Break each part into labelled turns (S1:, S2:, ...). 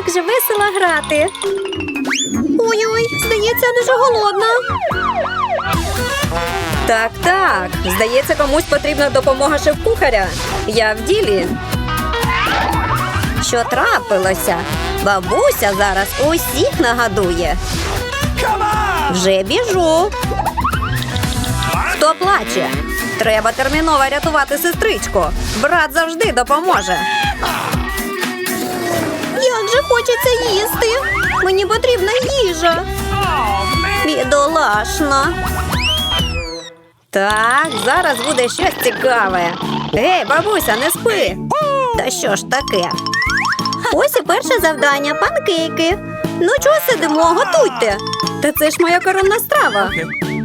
S1: Як же весело грати. Ой-ой, здається, дуже голодна. Так, так. Здається, комусь потрібна допомога шеф-кухаря. Я в ділі. Що трапилося? Бабуся зараз усіх нагадує. Вже біжу. Хто плаче? Треба терміново рятувати сестричку. Брат завжди допоможе. Хочеться їсти? Мені потрібна їжа. Бідолашна. Так, зараз буде щось цікаве. Гей, бабуся, не спи. Та що ж таке? Ось і перше завдання панкейки. Ну чого сидимо, готуйте. Та це ж моя коронна страва.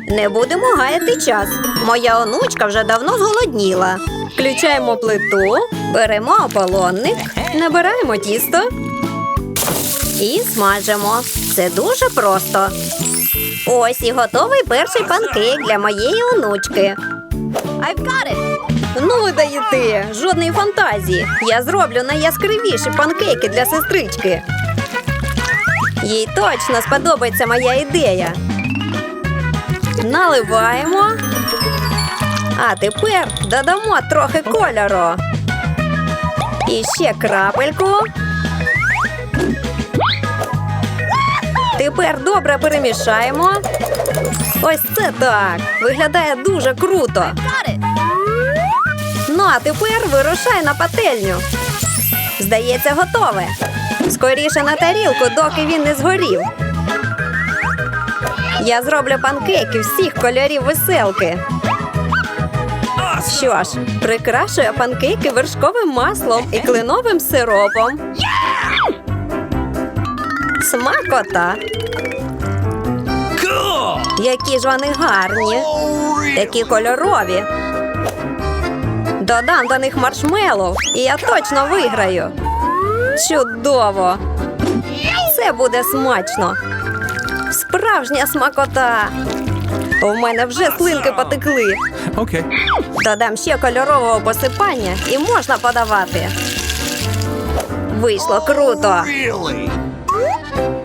S1: Не будемо гаяти час. Моя онучка вже давно зголодніла. Включаємо плиту, беремо ополонник, набираємо тісто і смажимо. Це дуже просто. Ось і готовий перший панкейк для моєї онучки. I've got it. Ну ви жодної фантазії. Я зроблю найяскравіші панкейки для сестрички. Їй точно сподобається моя ідея. Наливаємо. А тепер додамо трохи кольору. І ще крапельку. Тепер добре перемішаємо. Ось це так. Виглядає дуже круто. Ну, а тепер вирушай на пательню. Здається, готове. Скоріше на тарілку, доки він не згорів. Я зроблю панкейки всіх кольорів веселки. Що ж, прикрашую панкейки вершковим маслом і кленовим сиропом. Смакота. Які ж вони гарні, такі кольорові. Додам до них маршмеллоу, і я точно виграю. Чудово! Це буде смачно. Справжня смакота. У мене вже слинки потекли.
S2: Okay.
S1: Додам ще кольорового посипання і можна подавати. Вийшло круто.
S2: Really?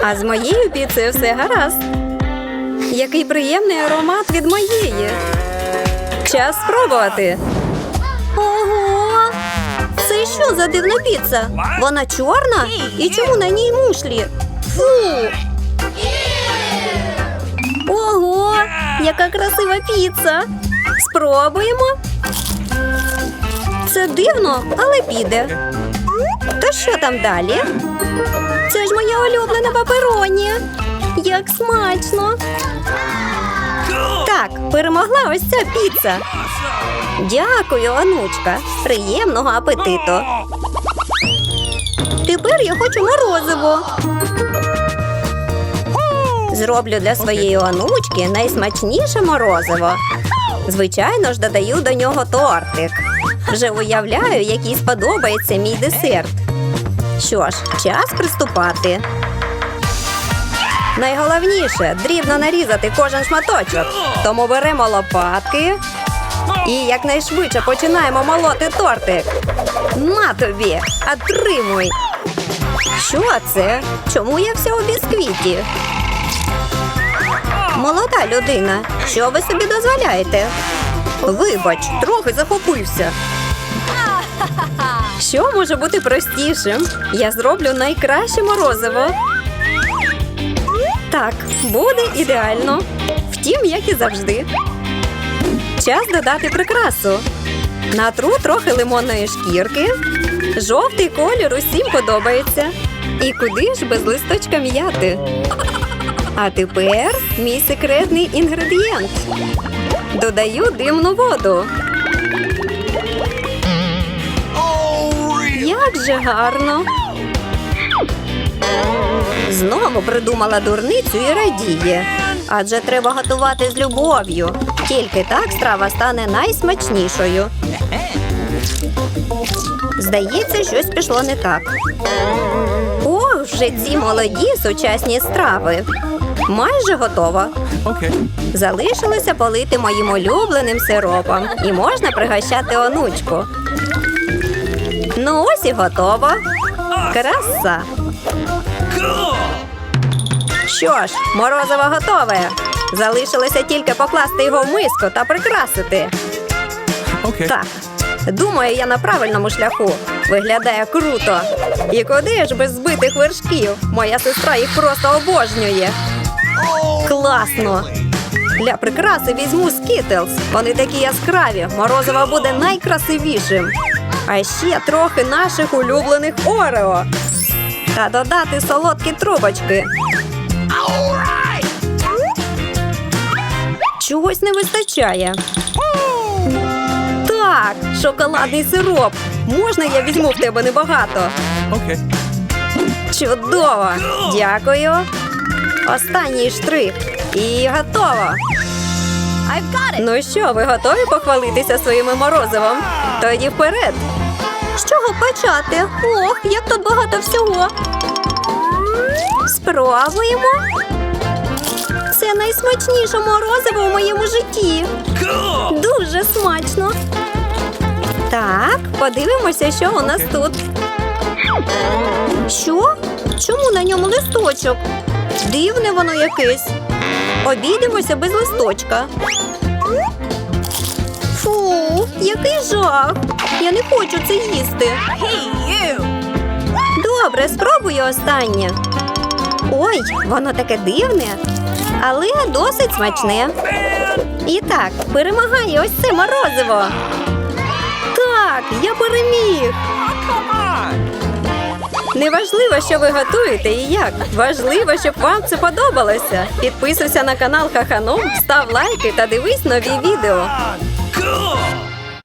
S1: А з моєю піцею все гаразд. Який приємний аромат від моєї. Час спробувати. Ого! Це що за дивна піца? Вона чорна? І чому на ній мушлі? Фу! Ого! Яка красива піца! Спробуємо. Це дивно, але піде. То що там далі? Це ж моя улюблена папероні. Як смачно! Так, перемогла ось ця піца. Дякую, онучка. Приємного апетиту. Тепер я хочу морозиво. Зроблю для своєї онучки найсмачніше морозиво. Звичайно ж, додаю до нього тортик. Вже уявляю, який сподобається мій десерт. Що ж, час приступати. Найголовніше дрібно нарізати кожен шматочок. Тому беремо лопатки і якнайшвидше починаємо молоти тортик. На тобі, отримуй. Що це? Чому я вся у бісквіті? Молода людина, що ви собі дозволяєте? Вибач, трохи захопився. Що може бути простішим? Я зроблю найкраще морозиво. Так, буде ідеально. Втім, як і завжди. Час додати прикрасу. Натру трохи лимонної шкірки. Жовтий колір усім подобається. І куди ж без листочка м'яти? А тепер мій секретний інгредієнт. Додаю димну воду.
S2: Real.
S1: Як же гарно. Знову придумала дурницю і радіє. Адже треба готувати з любов'ю. Тільки так страва стане найсмачнішою. Здається, щось пішло не так. Ох, вже ці молоді сучасні страви. Майже готово.
S2: Okay.
S1: Залишилося полити моїм улюбленим сиропом і можна пригощати онучку. Ну ось і готово. Краса. Що ж, морозиво готове. Залишилося тільки покласти його в миску та прикрасити.
S2: Okay.
S1: Так, думаю, я на правильному шляху. Виглядає круто. І куди ж без збитих вершків? Моя сестра їх просто обожнює. Класно! Для прикраси візьму скітлз. Вони такі яскраві. Морозиво буде найкрасивішим. А ще трохи наших улюблених Орео. Та додати солодкі трубочки. Чогось не вистачає. Так, шоколадний сироп. Можна я візьму в тебе небагато?
S2: Okay.
S1: Чудово! Дякую. Останній штрих. І готово. Ну що, ви готові похвалитися своїми морозивом? Тоді вперед. З чого почати? Ох, як тут багато всього. Спробуємо. Це найсмачніше морозиво у моєму житті. Дуже смачно. Так, подивимося, що у нас тут. Що? Чому на ньому листочок? Дивне воно якесь. Обійдемося без листочка. Фу, який жах. Я не хочу це їсти. Добре, спробую останнє. Ой, воно таке дивне, але досить смачне. І так, перемагає ось це морозиво. Так, я переміг.
S2: Come
S1: важливо, що ви готуєте і як. Важливо, щоб вам це подобалося. Підписуйся на канал Хаханом, став лайки та дивись нові відео.